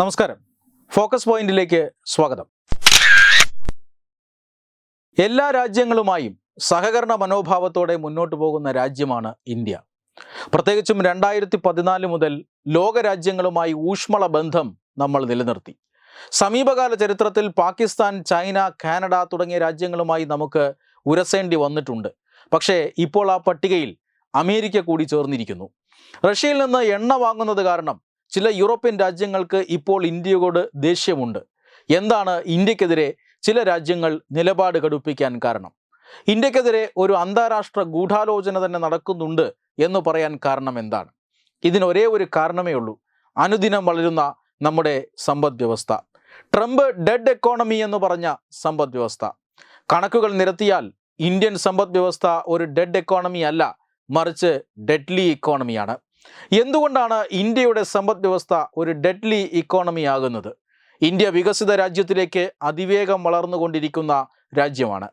നമസ്കാരം. ഫോക്കസ് പോയിന്റിലേക്ക് സ്വാഗതം. എല്ലാ രാജ്യങ്ങളുമായും സഹകരണ മനോഭാവത്തോടെ മുന്നോട്ട് പോകുന്ന രാജ്യമാണ് ഇന്ത്യ. പ്രത്യേകിച്ചും രണ്ടായിരത്തി പതിനാല് മുതൽ ലോകരാജ്യങ്ങളുമായി ഊഷ്മള ബന്ധം നമ്മൾ നിലനിർത്തി. സമീപകാല ചരിത്രത്തിൽ പാകിസ്ഥാൻ ചൈന കാനഡ തുടങ്ങിയ രാജ്യങ്ങളുമായി നമുക്ക് ഉരസേണ്ടി വന്നിട്ടുണ്ട്. പക്ഷേ ഇപ്പോൾ ആ പട്ടികയിൽ അമേരിക്ക കൂടി ചേർന്നിരിക്കുന്നു. റഷ്യയിൽ നിന്ന് എണ്ണ വാങ്ങുന്നത് കാരണം ചില യൂറോപ്യൻ രാജ്യങ്ങൾക്ക് ഇപ്പോൾ ഇന്ത്യയോട് ദേഷ്യമുണ്ട്. എന്താണ് ഇന്ത്യക്കെതിരെ ചില രാജ്യങ്ങൾ നിലപാട് കടുപ്പിക്കാൻ കാരണം? ഇന്ത്യക്കെതിരെ ഒരു അന്താരാഷ്ട്ര ഗൂഢാലോചന തന്നെ നടക്കുന്നുണ്ട് എന്ന് പറയാൻ കാരണം എന്താണ്? ഇതിനൊരേ ഒരേ കാരണമേ ഉള്ളൂ. അനുദിനം വളരുന്ന നമ്മുടെ സമ്പദ് വ്യവസ്ഥ ട്രംപ് ഡെഡ് എക്കോണമി എന്ന് പറഞ്ഞ സമ്പദ് വ്യവസ്ഥ കണക്കുകൾ നിരത്തിയാൽ ഇന്ത്യൻ സമ്പദ് വ്യവസ്ഥ ഒരു ഡെഡ് എക്കോണമി അല്ല മറിച്ച് ഡെഡ്ലി ഇക്കോണമിയാണ് എന്തുകൊണ്ടാണ് ഇന്ത്യയുടെ സമ്പദ് വ്യവസ്ഥ ഒരു ഡെഡ്ലി ഇക്കോണമി ആകുന്നത്? ഇന്ത്യ വികസിത രാജ്യത്തിലേക്ക് അതിവേഗം വളർന്നുകൊണ്ടിരിക്കുന്ന രാജ്യമാണ്.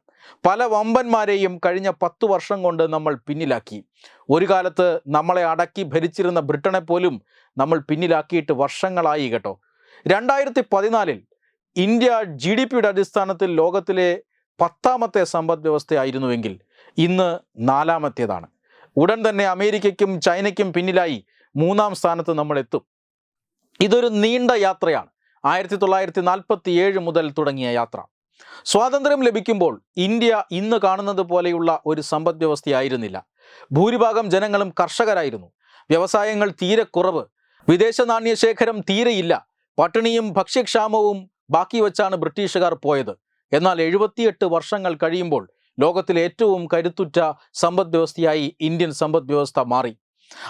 പല വമ്പന്മാരെയും കഴിഞ്ഞ പത്ത് വർഷം കൊണ്ട് നമ്മൾ പിന്നിലാക്കി. ഒരു കാലത്ത് നമ്മളെ അടക്കി ഭരിച്ചിരുന്ന ബ്രിട്ടനെ പോലും നമ്മൾ പിന്നിലാക്കിയിട്ട് വർഷങ്ങളായി കേട്ടോ. രണ്ടായിരത്തി പതിനാലിൽ ഇന്ത്യ ജി ഡി പിയുടെ അടിസ്ഥാനത്തിൽ ലോകത്തിലെ പത്താമത്തെ സമ്പദ് വ്യവസ്ഥയായിരുന്നുവെങ്കിൽ ഇന്ന് നാലാമത്തേതാണ്. ഉടൻ തന്നെ അമേരിക്കയ്ക്കും ചൈനയ്ക്കും പിന്നിലായി മൂന്നാം സ്ഥാനത്ത് നമ്മൾ എത്തും ഇതൊരു നീണ്ട യാത്രയാണ്. ആയിരത്തി തൊള്ളായിരത്തി നാൽപ്പത്തി ഏഴ് മുതൽ തുടങ്ങിയ യാത്ര. സ്വാതന്ത്ര്യം ലഭിക്കുമ്പോൾ ഇന്ത്യ ഇന്ന് കാണുന്നത് പോലെയുള്ള ഒരു സമ്പദ് വ്യവസ്ഥയായിരുന്നില്ല. ഭൂരിഭാഗം ജനങ്ങളും കർഷകരായിരുന്നു. വ്യവസായങ്ങൾ തീരെ കുറവ്. വിദേശ നാണ്യശേഖരം തീരെയില്ല പട്ടിണിയും ഭക്ഷ്യക്ഷാമവും ബാക്കി വച്ചാണ് ബ്രിട്ടീഷുകാർ പോയത്. എന്നാൽ എഴുപത്തിയെട്ട് വർഷങ്ങൾ കഴിയുമ്പോൾ ലോകത്തിലെ ഏറ്റവും കരുത്തുറ്റ സമ്പദ് വ്യവസ്ഥയായി ഇന്ത്യൻ സമ്പദ് വ്യവസ്ഥ മാറി.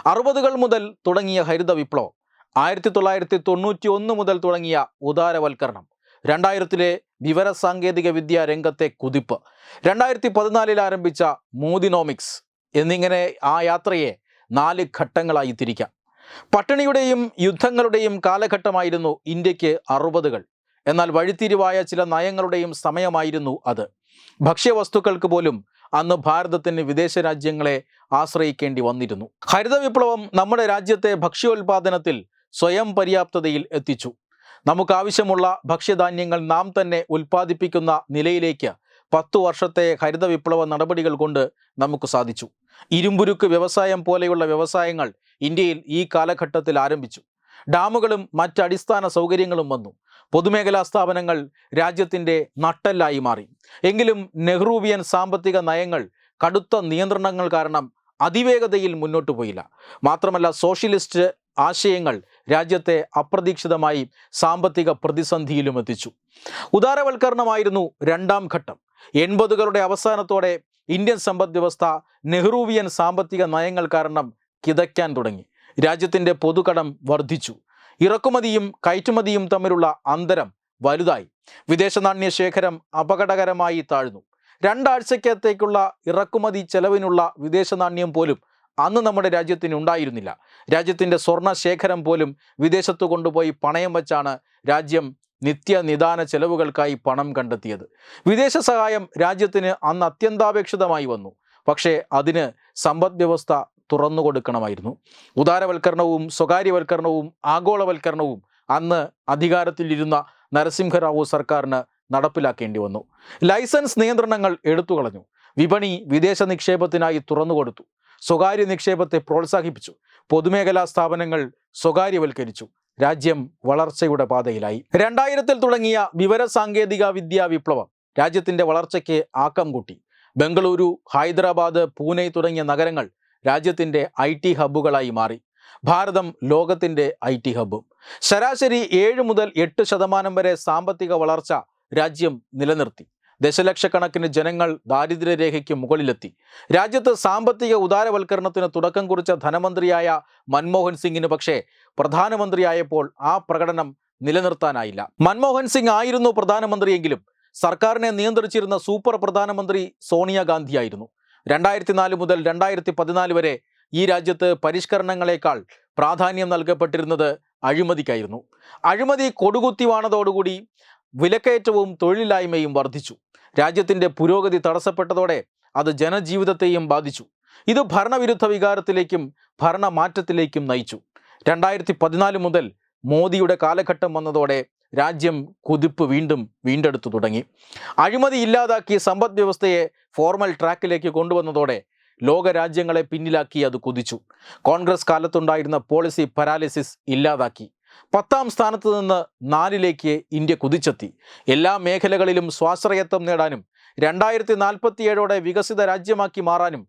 അറുപതുകൾ മുതൽ തുടങ്ങിയ ഹരിത വിപ്ലവം ആയിരത്തി തൊള്ളായിരത്തി തൊണ്ണൂറ്റി ഒന്ന് മുതൽ തുടങ്ങിയ ഉദാരവൽക്കരണം രണ്ടായിരത്തിലെ വിവര സാങ്കേതിക വിദ്യ രംഗത്തെ കുതിപ്പ് രണ്ടായിരത്തി പതിനാലിൽ ആരംഭിച്ച മോദിനോമിക്സ് എന്നിങ്ങനെ ആ യാത്രയെ നാല് ഘട്ടങ്ങളായി തിരിക്കാം. പട്ടിണിയുടെയും യുദ്ധങ്ങളുടെയും കാലഘട്ടമായിരുന്നു ഇന്ത്യയ്ക്ക് അറുപതുകൾ. എന്നാൽ വഴിത്തിരിവായ ചില നയങ്ങളുടെയും സമയമായിരുന്നു അത്. ഭക്ഷ്യവസ്തുക്കൾക്ക് പോലും അന്ന് ഭാരതത്തിന് വിദേശ രാജ്യങ്ങളെ ആശ്രയിക്കേണ്ടി വന്നിരുന്നു. ഹരിത വിപ്ലവം നമ്മുടെ രാജ്യത്തെ ഭക്ഷ്യോൽപാദനത്തിൽ സ്വയം പര്യാപ്തതയിൽ എത്തിച്ചു. നമുക്കാവശ്യമുള്ള ഭക്ഷ്യധാന്യങ്ങൾ നാം തന്നെ ഉൽപ്പാദിപ്പിക്കുന്ന നിലയിലേക്ക് പത്തു വർഷത്തെ ഹരിത വിപ്ലവ നടപടികൾ കൊണ്ട് നമുക്ക് സാധിച്ചു. ഇരുമ്പുരുക്ക് വ്യവസായം പോലെയുള്ള വ്യവസായങ്ങൾ ഇന്ത്യയിൽ ഈ കാലഘട്ടത്തിൽ ആരംഭിച്ചു. ഡാമുകളും മറ്റ് അടിസ്ഥാന സൗകര്യങ്ങളും വന്നു. പൊതുമേഖലാ സ്ഥാപനങ്ങൾ രാജ്യത്തിന്റെ നട്ടെല്ലായി മാറി. എങ്കിലും നെഹ്റൂവിയൻ സാമ്പത്തിക നയങ്ങൾ കടുത്ത നിയന്ത്രണങ്ങൾ കാരണം അതിവേഗതയിൽ മുന്നോട്ടു പോയില്ല. മാത്രമല്ല സോഷ്യലിസ്റ്റ് ആശയങ്ങൾ രാജ്യത്തെ അപ്രതീക്ഷിതമായി സാമ്പത്തിക പ്രതിസന്ധിയിലും എത്തിച്ചു. ഉദാരവൽക്കരണമായിരുന്നു രണ്ടാം ഘട്ടം. എൺപതുകളുടെ അവസാനത്തോടെ ഇന്ത്യൻ സമ്പദ് വ്യവസ്ഥ നെഹ്റൂവിയൻ സാമ്പത്തിക നയങ്ങൾ കാരണം കിതയ്ക്കാൻ തുടങ്ങി. രാജ്യത്തിന്റെ പൊതുകടം വർദ്ധിച്ചു. ഇറക്കുമതിയും കയറ്റുമതിയും തമ്മിലുള്ള അന്തരം വലുതായി. വിദേശ നാണ്യ ശേഖരം അപകടകരമായി താഴ്ന്നു. രണ്ടാഴ്ചക്കകത്തേക്കുള്ള ഇറക്കുമതി ചെലവിനുള്ള വിദേശ നാണ്യം പോലും അന്ന് നമ്മുടെ രാജ്യത്തിന് ഉണ്ടായിരുന്നില്ല രാജ്യത്തിന്റെ സ്വർണ ശേഖരം പോലും വിദേശത്ത് കൊണ്ടുപോയി പണയം വച്ചാണ് രാജ്യം നിത്യനിദാന ചെലവുകൾക്കായി പണം കണ്ടെത്തിയത്. വിദേശ സഹായം രാജ്യത്തിന് അന്ന് അത്യന്താപേക്ഷിതമായി വന്നു. പക്ഷേ അതിന് സമ്പദ് വ്യവസ്ഥ തുറന്നു കൊടുക്കണമായിരുന്നു. ഉദാരവൽക്കരണവും സ്വകാര്യവൽക്കരണവും ആഗോളവൽക്കരണവും അന്ന് അധികാരത്തിലിരുന്ന നരസിംഹറാവു സർക്കാരിന് നടപ്പിലാക്കേണ്ടി വന്നു. ലൈസൻസ് നിയന്ത്രണങ്ങൾ എടുത്തുകളഞ്ഞു. വിപണി വിദേശ നിക്ഷേപത്തിനായി തുറന്നുകൊടുത്തു സ്വകാര്യ നിക്ഷേപത്തെ പ്രോത്സാഹിപ്പിച്ചു. പൊതുമേഖലാ സ്ഥാപനങ്ങൾ സ്വകാര്യവൽക്കരിച്ചു. രാജ്യം വളർച്ചയുടെ പാതയിലായി. രണ്ടായിരത്തിൽ തുടങ്ങിയ വിവരസാങ്കേതിക വിദ്യാ വിപ്ലവം രാജ്യത്തിന്റെ വളർച്ചയ്ക്ക് ആക്കം കൂട്ടി. ബംഗളൂരു ഹൈദരാബാദ് പൂനെ തുടങ്ങിയ നഗരങ്ങൾ രാജ്യത്തിന്റെ ഐ ടി ഹബ്ബുകളായി മാറി. ഭാരതം ലോകത്തിന്റെ ഐ ടി ഹബ്ബും. ശരാശരി ഏഴ് മുതൽ എട്ട് ശതമാനം വരെ സാമ്പത്തിക വളർച്ച രാജ്യം നിലനിർത്തി. ദശലക്ഷക്കണക്കിന് ജനങ്ങൾ ദാരിദ്ര്യരേഖയ്ക്ക് മുകളിലെത്തി. രാജ്യത്ത് സാമ്പത്തിക ഉദാരവൽക്കരണത്തിന് തുടക്കം കുറിച്ച ധനമന്ത്രിയായ മൻമോഹൻ സിംഗിന് പക്ഷേ പ്രധാനമന്ത്രിയായപ്പോൾ ആ പ്രകടനം നിലനിർത്താനായില്ല. മൻമോഹൻ സിംഗ് ആയിരുന്നു പ്രധാനമന്ത്രിയെങ്കിലും സർക്കാരിനെ നിയന്ത്രിച്ചിരുന്ന സൂപ്പർ പ്രധാനമന്ത്രി സോണിയാഗാന്ധിയായിരുന്നു. രണ്ടായിരത്തി നാല് മുതൽ രണ്ടായിരത്തി പതിനാല് വരെ ഈ രാജ്യത്ത് പരിഷ്കരണങ്ങളെക്കാൾ പ്രാധാന്യം നൽകപ്പെട്ടിരുന്നത് അഴിമതിക്കായിരുന്നു. അഴിമതി കൊടുകുത്തിവാണതോടുകൂടി വിലക്കയറ്റവും തൊഴിലില്ലായ്മയും വർദ്ധിച്ചു രാജ്യത്തിന്റെ പുരോഗതി തടസ്സപ്പെട്ടതോടെ അത് ജനജീവിതത്തെയും ബാധിച്ചു. ഇത് ഭരണവിരുദ്ധ വികാരത്തിലേക്കും ഭരണമാറ്റത്തിലേക്കും നയിച്ചു. രണ്ടായിരത്തി പതിനാല് മുതൽ മോദിയുടെ കാലഘട്ടം വന്നതോടെ രാജ്യം കുതിപ്പ് വീണ്ടും വീണ്ടെടുത്തു തുടങ്ങി. അഴിമതി ഇല്ലാതാക്കി സമ്പദ് വ്യവസ്ഥയെ ഫോർമൽ ട്രാക്കിലേക്ക് കൊണ്ടുവന്നതോടെ ലോകരാജ്യങ്ങളെ പിന്നിലാക്കി അത് കുതിച്ചു. കോൺഗ്രസ് കാലത്തുണ്ടായിരുന്ന പോളിസി പരാലിസിസ് ഇല്ലാതാക്കി. പത്താം സ്ഥാനത്ത് നിന്ന് നാലിലേക്ക് ഇന്ത്യ കുതിച്ചെത്തി. എല്ലാ മേഖലകളിലും സ്വാശ്രയത്വം നേടാനും രണ്ടായിരത്തി നാൽപ്പത്തിയേഴോടെ വികസിത രാജ്യമാക്കി മാറാനും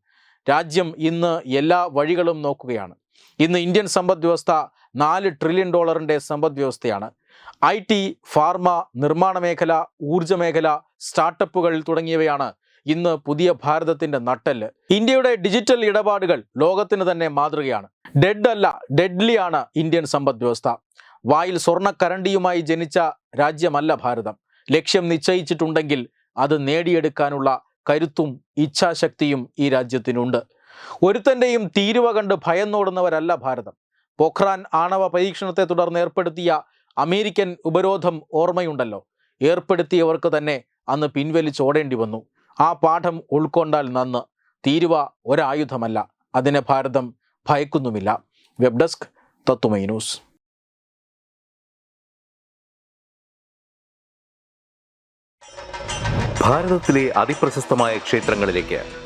രാജ്യം ഇന്ന് എല്ലാ വഴികളും നോക്കുകയാണ്. ഇന്ന് ഇന്ത്യൻ സമ്പദ് വ്യവസ്ഥ നാല് ട്രില്യൺ ഡോളറിന്റെ സമ്പദ് വ്യവസ്ഥയാണ്. ഐ ടി ഫാർമ നിർമ്മാണ മേഖല ഊർജ മേഖല സ്റ്റാർട്ടപ്പുകൾ തുടങ്ങിയവയാണ് ഇന്ന് പുതിയ ഭാരതത്തിന്റെ നട്ടെല്ല്. ഇന്ത്യയുടെ ഡിജിറ്റൽ ഇടപാടുകൾ ലോകത്തിന് തന്നെ മാതൃകയാണ്. ഡെഡ് അല്ല ഡെഡ്ലി ആണ് ഇന്ത്യൻ സമ്പദ് വ്യവസ്ഥ. വായിൽ സ്വർണക്കരണ്ടിയുമായി ജനിച്ച രാജ്യമല്ല ഭാരതം. ലക്ഷ്യം നിശ്ചയിച്ചിട്ടുണ്ടെങ്കിൽ അത് നേടിയെടുക്കാനുള്ള കരുത്തും ഇച്ഛാശക്തിയും ഈ രാജ്യത്തിനുണ്ട്. ഒരുത്തന്റെയും തീരുവ കണ്ട് ഭയന്നോടുന്നവരല്ല ഭാരതം. പൊഖ്രാൻ ആണവ പരീക്ഷണത്തെ തുടർന്ന് ഏർപ്പെടുത്തിയ അമേരിക്കൻ ഉപരോധം ഓർമ്മയുണ്ടല്ലോ. ഏർപ്പെടുത്തിയവർക്ക് തന്നെ അന്ന് പിൻവലിച്ച് ഓടേണ്ടി വന്നു. ആ പാഠം ഉൾക്കൊണ്ടാൽ നന്ന്. തീരുവ ഒരായുധമല്ല. അതിനെ ഭാരതം ഭയക്കുന്നുമില്ല. Web desk Tatwamayi news. ഭാരതത്തിലെ അതിപ്രശസ്തമായ ക്ഷേത്രങ്ങളിലേക്ക്